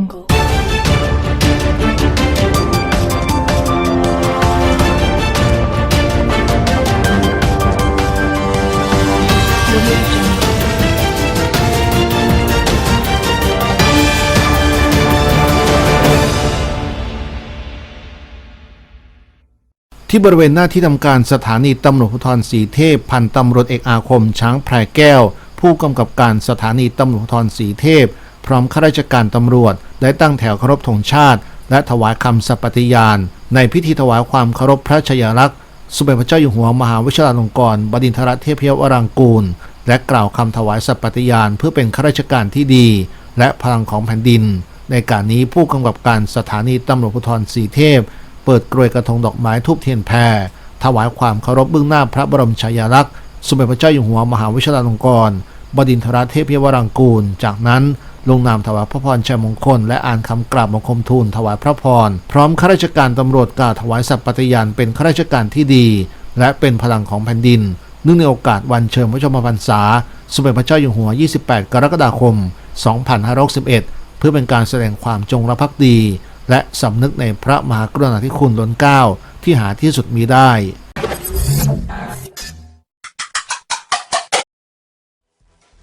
jungle. Jungle. ที่บริเวณหน้าที่ทำการสถานีตำรวจภูธรสีเทพ พันตำรวจเอกอาคม ช้างแพรแก้ว ผู้กำกับการสถานีตำรวจภูธรสีเทพ พร้อมข้าราชการตำรวจ ได้ตั้งแถวเคารพธงชาติ และถวายคำสัปฏิญาณ ในพิธีถวายความเคารพพระชยาลักษณ์สมเด็จพระเจ้าอยู่หัวมหาวิชาลงกรณบดินทรเทพยวรังกูล และกล่าวคำถวายสัปฏิญาณเพื่อเป็นข้าราชการที่ดี และพลังของแผ่นดิน ในการนี้ผู้กำกับการสถานีตำรวจภูธรสีเทพ เปิดกรวยกระทงดอกไม้ทูบเทียนแพรถวายความเคารพเบื้องหน้าพระบรมฉายาลักษณ์สมเด็จพระเจ้าอยู่หัวมหาวิชาลงกรณบดินทรเทพยวรังกูล จากนั้น ลงนามถวายพระพรชัยมงคล และอ่านคำกราบบังคมทูลถวายพระพร พร้อมข้าราชการตำรวจกล่าวถวายสัตย์ปฏิญาณเป็นข้าราชการที่ดี และเป็นพลังของแผ่นดินเนื่องในโอกาสวันเฉลิมพระชมพรรษา สมเด็จพระเจ้าอยู่หัว 28 กรกฎาคม 2561 เพื่อเป็นการแสดงความจงรักภักดี และสำนึกในพระมหากรุณาธิคุณล้นเกล้าที่หาที่สุดมีได้